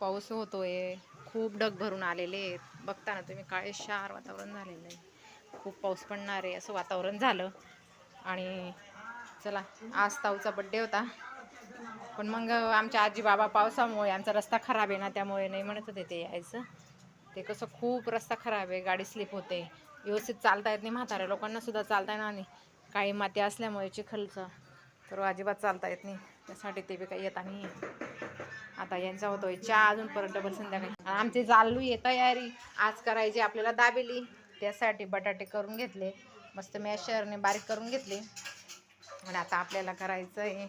पाऊस होतोय. खूप ढग भरून आलेले आहेत. बघता ना तुम्ही काळे शार वातावरण झालेलं आहे. खूप पाऊस पडणार आहे असं वातावरण झालं. आणि चला आज ताऊचा बड्डे होता. पण मग आमच्या आजी बाबा पावसामुळे आमचा रस्ता खराब आहे ना त्यामुळे नाही म्हणत होते ते यायचं. ते कसं खूप रस्ता खराब आहे गाडी स्लिप होते. व्यवस्थित चालता येत नाही म्हाताऱ्या लोकांना सुद्धा चालता येणार नाही. काही माती असल्यामुळे चिखलचं. तर अजिबात चालता येत नाही. त्यासाठी ते बी काही येता नाही. आता यांचा होतोय चहा अजून परत डबल संध्याकाळी. आमची चालू आहे तयारी. आज करायची आपल्याला दाबेली. त्यासाठी बटाटे करून घेतले. मस्त मॅशरने बारीक करून घेतले. आणि आता आपल्याला करायचं आहे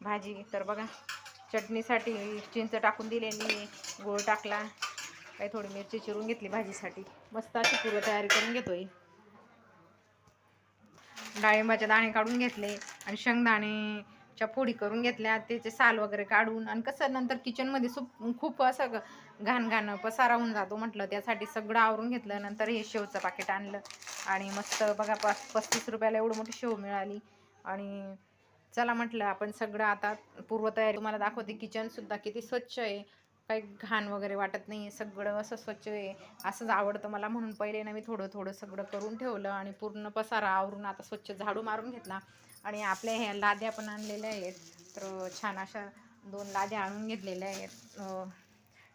भाजी. तर बघा चटणीसाठी चिंच टाकून दिलेली आहे. गोळ टाकला. काही थोडी मिरची चिरून घेतली भाजीसाठी. मस्त अशी पूर्व तयारी करून घेतोय. डाळिंबाचे दाणे काढून घेतले. आणि शेंगदाणे च्या फोडी करून घेतल्या त्याचे साल वगैरे काढून आणि कसं नंतर किचनमध्ये सुप खूप असं घाण घाण पसारा होऊन जातो म्हटलं. त्यासाठी सगळं आवरून घेतलं. नंतर हे शेवचं पाकिट आणलं आणि मस्त बघा प पस्तीस रुपयाला एवढं मोठी शेव मिळाली. आणि चला म्हटलं आपण सगळं आता पूर्वतयारी तुम्हाला दाखवते. किचनसुद्धा किती स्वच्छ आहे. काही घाण वगैरे वाटत नाही सगळं असं स्वच्छ आहे. असंच आवडतं मला म्हणून पहिले ना मी थोडं थोडं सगळं करून ठेवलं आणि पूर्ण पसारा आवरून आता स्वच्छ झाडू मारून घेतला. आणि आपल्या ह्या लाद्या पण आणलेल्या आहेत. तर छान अशा दोन लाद्या आणून घेतलेल्या आहेत.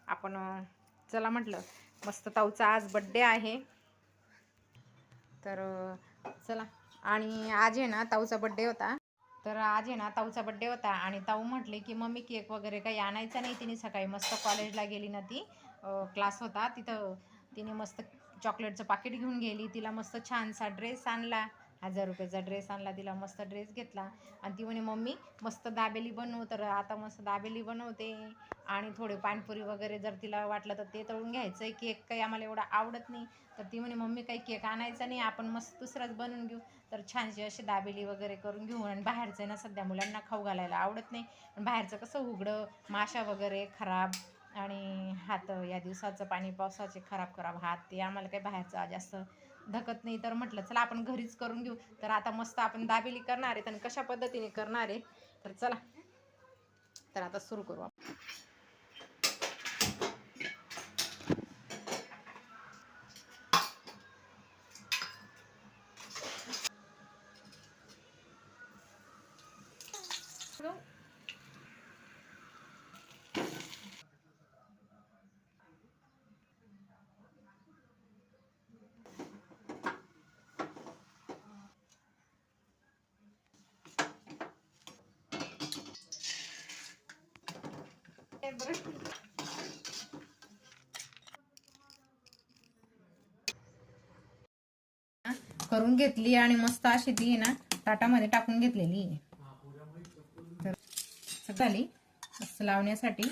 आपण चला म्हटलं मस्त ताऊचा आज बड्डे आहे. तर चला. आणि आज आहे ना ताऊचा बड्डे होता. तर आज आहे ना ताऊचा बड्डे होता आणि ताऊ म्हटले की मम्मी केक वगैरे काही आणायचा नाही. तिने सकाळी मस्त कॉलेजला गेली ना ती. क्लास होता. तिथं तिने मस्त चॉकलेटचं पाकिट घेऊन गेली. तिला मस्त छानसा ड्रेस आणला. हजार रुपयाचा ड्रेस आणला तिला मस्त ड्रेस घेतला. आणि ती म्हणे मम्मी मस्त दाबेली बनव तर आता मस्त दाबेली बनवते. आणि थोडे पाणीपुरी वगैरे जर तिला वाटलं तर ते तळून घ्यायचं आहे केक काही आम्हाला एवढा आवडत नाही. तर ती म्हणे मम्मी काही केक आणायचा नाही. आपण मस्त दुसराच बनवून घेऊ. तर छानशी अशी दाबेली वगैरे करून घेऊ. आणि बाहेरचं आहे ना सध्या मुलांना खाऊ घालायला आवडत नाही. पण बाहेरचं कसं उघडं माशा वगैरे खराब. आणि हात या दिवसाचं पाणी पावसाचे खराब खराब हात ते आम्हाला काही बाहेरचं जास्त धकत नाही तर म्हटलं चला आपण घरीच करून घेऊ. तर आता मस्त आपण दाबेली करणार आहेत आणि कशा पद्धतीने करणार आहे. तर चला तर आता सुरू करू आपण. करून घेतली आणि मस्त अशी ती ना ताटामध्ये टाकून घेतलेली तर झाली मस्त लावण्यासाठी.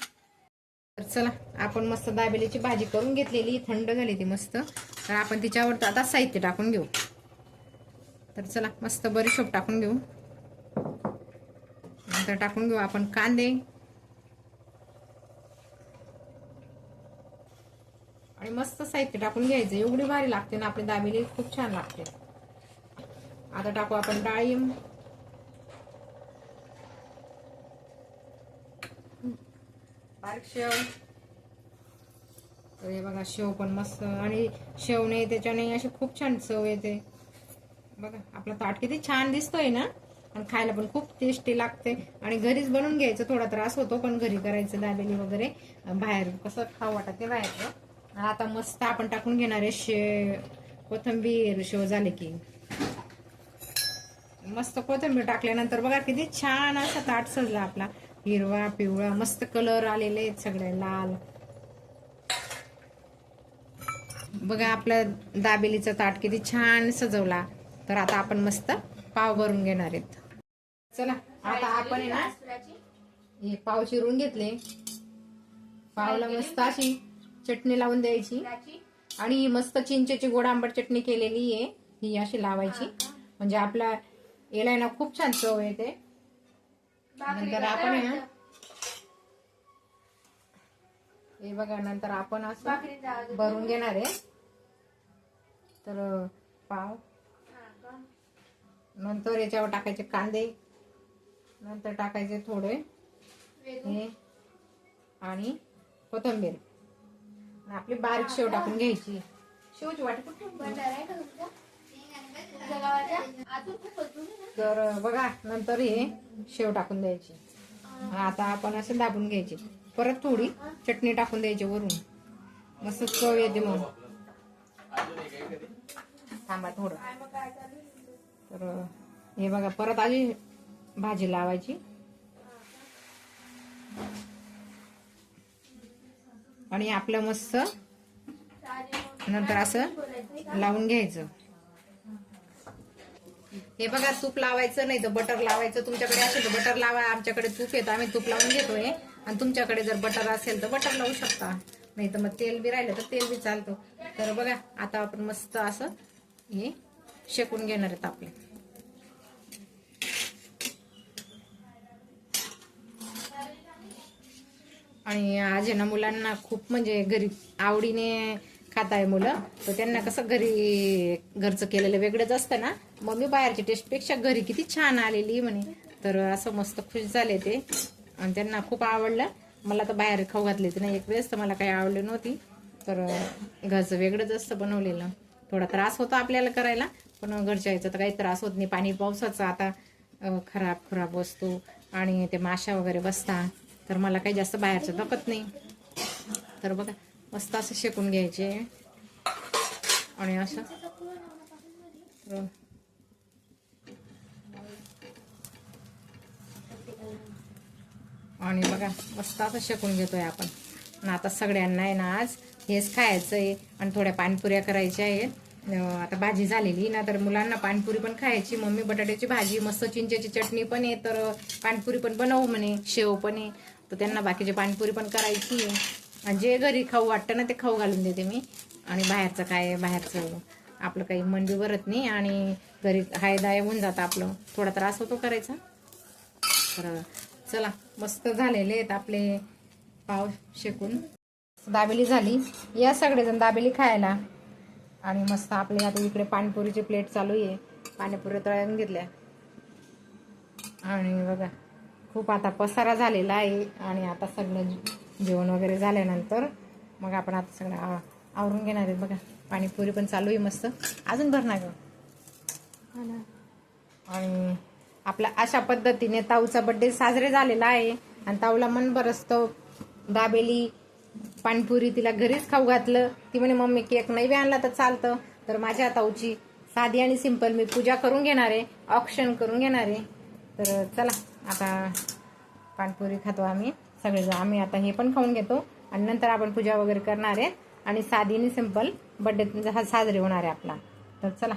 तर चला आपण मस्त दाबेलीची भाजी करून घेतलेली थंड झाली ती मस्त. तर आपण तिच्यावर आता साहित्य टाकून घेऊ. तर चला मस्त बरीशोप टाकून घेऊ. नंतर टाकून घेऊ आपण कांदे. मस्त साहित्य टाकून घ्यायचं. एवढी भारी लागते ना आपली दाबेली खूप छान लागते. आता टाकू आपण डाळिंब. बारीक शेव. तर हे बघा शेव पण मस्त. आणि शेवणे त्याच्याने अशी खूप छान चव येते. बघा आपला ताट किती छान दिसतोय ना? आणि खायला पण खूप टेस्टी लागते. आणि घरीच बनवून घ्यायचं थोडा त्रास होतो पण घरी करायचं दाबेली वगैरे. बाहेर कसं खाऊ वाटत ते बाहेरचं आता मस्त आपण टाकून घेणार आहे शे कोथंबीर शेव झाले की. मस्त कोथिंबीर टाकल्यानंतर बघा किती छान असा ताट सजला आपला. हिरवा पिवळा मस्त कलर आलेले आहेत सगळे लाल. बघा आपल्या दाबेलीचा ताट किती छान सजवला. तर आता आपण मस्त पाव भरून घेणार आहेत. चला आता आपण ना हे पाव चिरून घेतले. पावला मस्त अशी चटणी लावून द्यायची. आणि मस्त चिंचेची गोड आंबट चटणी केलेली आहे. ही अशी लावायची. म्हणजे आपला याला ना खूप छान चव येते. नंतर आपण ना हे बघा नंतर आपण असं भरून घेणार आहे. तर पाव. नंतर याच्यावर टाकायचे कांदे. नंतर टाकायचे थोडे हे. आणि कोथंबीर. आणि आपली बारीक शेव टाकून घ्यायची. शेवची वाटी तर बघा नंतर हे शेव टाकून द्यायची. आता आपण असं दाबून घ्यायची. परत थोडी चटणी टाकून द्यायची वरून. मस्त चव येते मग. थांबा थोडं. तर हे बघा परत आधी भाजी लावायची. आणि आपलं मस्त नंतर असं लावून घ्यायचं. हे बघा तूप लावायचं नाही तर बटर लावायचं. तुमच्याकडे असेल तर बटर लावा. आमच्याकडे तूप येतं. आम्ही तूप लावून घेतोय. आणि तुमच्याकडे जर बटर असेल तर बटर लावू शकता. नाही तर मग तेल बी राहिलं तर तेल बी चालतो. तर बघा आता आपण मस्त असं हे शेकून घेणार आहेत आपले. आणि आज ना मुलांना खूप म्हणजे घरी आवडीने खात आहे मुलं. तर त्यांना कसं घरी घरचं केलेलं वेगळंच असतं ना. मग मी बाहेरच्या टेस्टपेक्षा घरी किती छान आलेली म्हणे. तर असं मस्त खुश झाले ते. आणि त्यांना खूप आवडलं. मला तर बाहेर खाऊ घातले ते नाही. एक वेळेस तर मला काही आवडली नव्हती. तर घरचं वेगळंच असतं बनवलेलं. थोडा त्रास होतो आपल्याला करायला. पण घरच्या याचा तर काही त्रास होत नाही. पाणी पावसाचा आता खराब खराब वस्तू आणि ते माशा वगैरे बसतात. तर मला काही जास्त बाहेरचं धकत नाही. तर बघा मस्त असं शेकून घ्यायचे. आणि असं. आणि बघा मस्त असं शेकून घेतोय आपण. आणि आता सगळ्यांना आहे ना आज हेच खायचं आहे आणि थोड्या पाणीपुऱ्या करायच्या आहेत. आता भाजी झालेली ना तर मुलांना पाणीपुरी पण खायची मम्मी बटाट्याची भाजी मस्त चिंचेची चटणी पण आहे तर पाणीपुरी पण बनवू म्हणे शेव पण आहे. तर त्यांना बाकीची पाणीपुरी पण करायची आहे. आणि जे घरी खाऊ वाटतं ना ते खाऊ घालून देते मी. आणि बाहेरचं काय बाहेरचं आपलं काही मंडी भरत नाही आणि घरी हायदाय होऊन जातं आपलं. थोडा त्रास होतो करायचा. तर चला मस्त झालेले आहेत आपले पाव शेकून. दाबेली झाली. या सगळेजण दाबेली खायला. आणि मस्त आपले आता इकडे पाणीपुरीची प्लेट चालू आहे. पाणीपुरी तळ्यान घेतल्या. आणि बघा. खूप आता पसारा झालेला आहे आणि आता सगळं जेवण वगैरे झाल्यानंतर मग आपण आता सगळं आव- आवरून घेणार आहे बघा. पाणीपुरी पण चालू आहे मस्त. अजून भरणार गं. आणि आपला अशा पद्धतीने ताऊचा बड्डे साजरे झालेला आहे. आणि ताऊला मन बरसतं. दाबेली पाणीपुरी तिला घरीच खाऊ घातलं. ती म्हणे मम्मी केक नाही बी आणला तर चालतं. तर माझ्या ताऊची साधी आणि सिंपल मी पूजा करून घेणार आहे. ऑप्शन करून घेणार आहे. तर चला. आता पाणीपुरी खातो आम्ही सगळेजण. आम्ही आता हे पण खाऊन घेतो. आणि नंतर आपण पूजा वगैरे करणार आहे. आणि साधी आणि सिंपल बड्डे म्हणजे हा साजरे होणार आहे आपला. तर चला.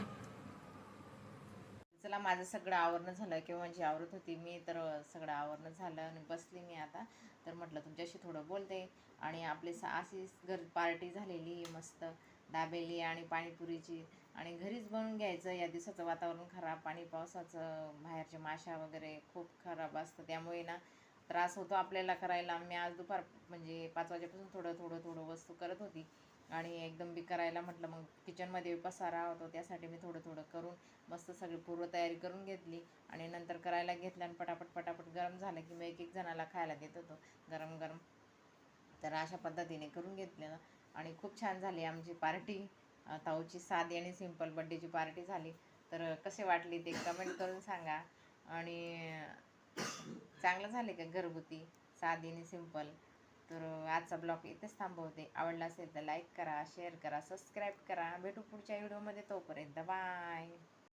चला माझं सगळं आवरणं झालं. किंवा जी आवरत होती मी तर सगळं आवरणं झालं आणि बसली मी आता. तर म्हटलं तुमच्याशी थोडं बोलते. आणि आपली सा अशी घर पार्टी झालेली मस्त दाबेली आणि पाणीपुरीची. आणि घरीच बनवून घ्यायचं या दिवसाचं वातावरण खराब पाणी पावसाचं बाहेरच्या माशा वगैरे खूप खराब असतं. त्यामुळे ना त्रास होतो आपल्याला करायला. मी आज दुपार म्हणजे पाच वाजेपासून थोडं थोडं थोडं वस्तू करत होती. आणि एकदम बी करायला म्हटलं मग किचनमध्ये पसारा होतो त्यासाठी मी थोडं थोडं करून मस्त सगळी पूर्वतयारी करून घेतली. आणि नंतर करायला घेतलं आणि पटापट पटापट गरम झालं की मग एक एक जणाला खायला देत होतो. गरम गरम. तर अशा पद्धतीने करून घेतलेलं. आणि खूप छान झाली आमची पार्टी. ताऊची साधी आणि सिंपल बड्डेची पार्टी झाली. तर कसे वाटली ते कमेंट करून सांगा. आणि चांगलं झाले का घरगुती? साधी आणि सिंपल. तर आजचा ब्लॉग इथेच थांबवते. आवडला असेल तर लाईक करा शेअर करा सबस्क्राईब करा. भेटू पुढच्या व्हिडिओमध्ये तोपर्यंत. बाय